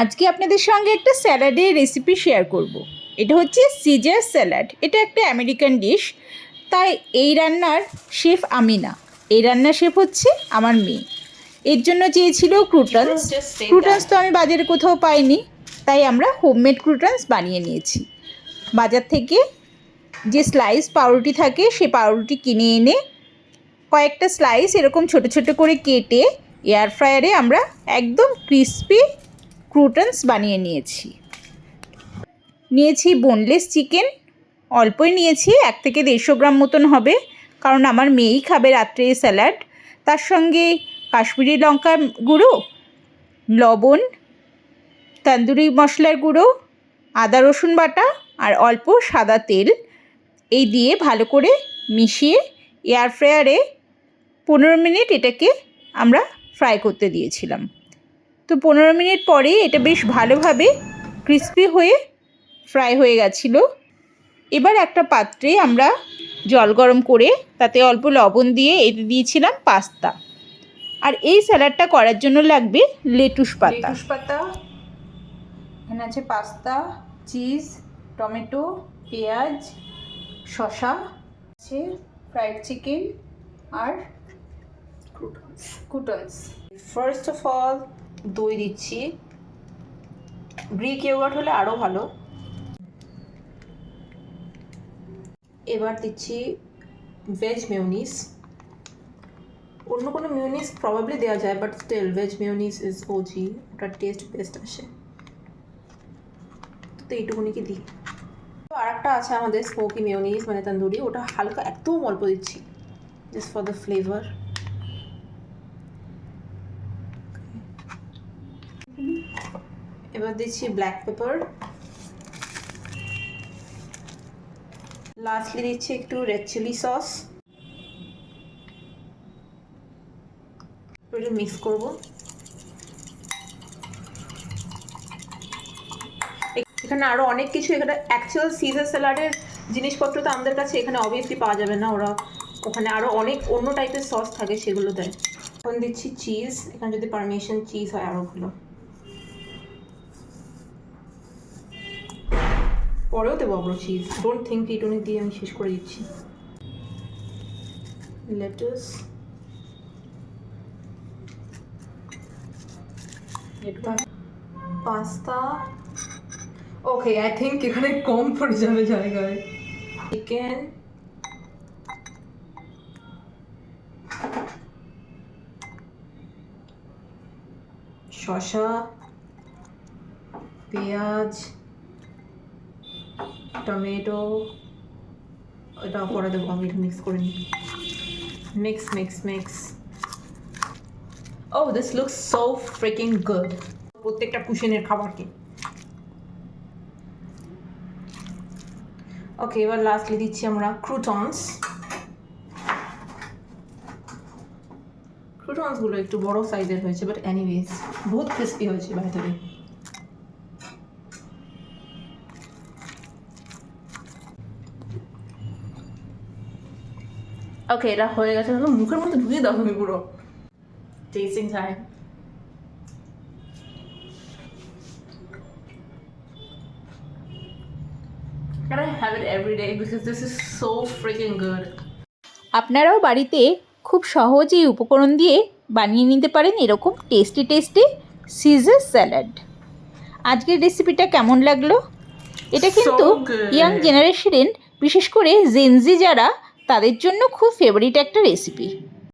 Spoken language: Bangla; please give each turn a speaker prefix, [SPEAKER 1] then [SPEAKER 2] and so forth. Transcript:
[SPEAKER 1] আজকে আপনাদের সঙ্গে একটা স্যালাডের রেসিপি শেয়ার করব। এটা হচ্ছে সিজার স্যালাড এটা একটা আমেরিকান ডিশ তাই এই রান্নার শেফ আমি না এই রান্নার শেফ হচ্ছে আমার মেয়ে। এর জন্য চেয়েছিল ক্রুটনস ক্রুটনস তো আমি বাজারে কোথাও পাইনি। তাই আমরা হোমমেড ক্রুটনস বানিয়ে নিয়েছি। বাজার থেকে যে স্লাইস পাউরুটি থাকে সে পাউরুটি কিনে এনে কয়েকটা স্লাইস এরকম ছোট ছোট করে কেটে এয়ার ফ্রায়ারে আমরা একদম ক্রিস্পি ক্রুটনস বানিয়ে নিয়েছি। নিয়েছি বোনলেস চিকেন, অল্পই নিয়েছি, এক থেকে দেড়শো গ্রাম মতন হবে, কারণ আমার মেয়েই খাবে রাত্রে স্যালাড। তার সঙ্গে কাশ্মীরি লঙ্কা গুঁড়ো, লবণ, তন্দুরি মশলার গুঁড়ো, আদা রসুন বাটা আর অল্প সাদা তেল। এই দিয়ে ভালো করে মিশিয়ে এয়ার ফ্রায়ারে পনেরো মিনিট এটাকে আমরা ফ্রাই করতে দিয়েছিলাম। তো পনেরো মিনিট পরে এটা বেশ ভালোভাবে ক্রিস্পি হয়ে ফ্রাই হয়ে গেছিল। এবার একটা পাত্রে আমরা জল গরম করে তাতে অল্প লবণ দিয়ে এতে দিয়েছিলাম পাস্তা। আর এই স্যালাডটা করার জন্য লাগবে লেটুস পাতা।
[SPEAKER 2] লেটুস পাতা
[SPEAKER 1] এখানে আছে পাস্তা চিজ টমেটো পেঁয়াজ শসা আছে ফ্রাইড চিকেন আর
[SPEAKER 2] croutons
[SPEAKER 1] croutons
[SPEAKER 2] first of all দই দিচ্ছি। গ্রিক ইয়োগার্ট হলে আরও ভালো। এবার দিচ্ছি ভেজ মিউনিস অন্য কোনো মিউনিস প্রবাবলি দেওয়া যায় but still veg mayonnaise is OG ওটার টেস্ট বেস্ট আসে। তো এইটুকুনি কি দিই? তো আর একটা আছে আমাদের স্মোকি মিউনিস মানে তন্দুরি, ওটা হালকা একদম অল্প দিচ্ছি জাস্ট ফর দ্য ফ্লেভার এবার দিচ্ছি ব্ল্যাক পেপার লাস্টলি দিচ্ছি একটু রেড চিলি সস একটু মিক্স করব। এখানে আরও অনেক কিছু, এখানে অ্যাকচুয়াল সিজার স্যালাডের জিনিসপত্র তো আমাদের কাছে এখানে অবভিয়াসলি পাওয়া যাবে না। ওরা ওখানে আরও অনেক অন্য টাইপের সস থাকে সেগুলো দেয়। এখন দিচ্ছি চিজ এখানে যদি পারমিশন চিজ হয় আরও ভালো। পরেও দেবো আবার চিজ ডোন্ট থিঙ্ক ইটুনি দিয়ে আমি শেষ করে দিচ্ছি। Lettuce pasta okay I think এখানে কম পড়ে যাবে জায়গায়। চিকেন শশা পেঁয়াজ। টমেটো ওটা পরে দেবো, আমি এটা মিক্স করে নিই। Mix mix mix oh this looks so freaking good প্রত্যেকটা কুশনের খাবারকে। ওকে এবার লাস্টলি দিচ্ছি আমরা ক্রুটনস ক্রুটনসগুলো একটু বড় সাইজের হয়েছে বাট এনিওয়েজ বহুত ক্রিস্পি হয়েছে বাইরে ওকে এটা হয়ে গেছে। মুখের মধ্যে ঢুকিয়ে দাও তুমি পুরো। Tasting time Can I have it every day? Because this is so freaking good.
[SPEAKER 1] আপনারাও বাড়িতে খুব সহজেই উপকরণ দিয়ে বানিয়ে নিতে পারেন এরকম টেস্টি টেস্টি সিজার স্যালাড আজকের রেসিপিটা কেমন লাগল? এটা কিন্তু. ইয়াং জেনারেশনের বিশেষ করে জেনজি যারা তাদের জন্য খুব ফেভারিট একটা রেসিপি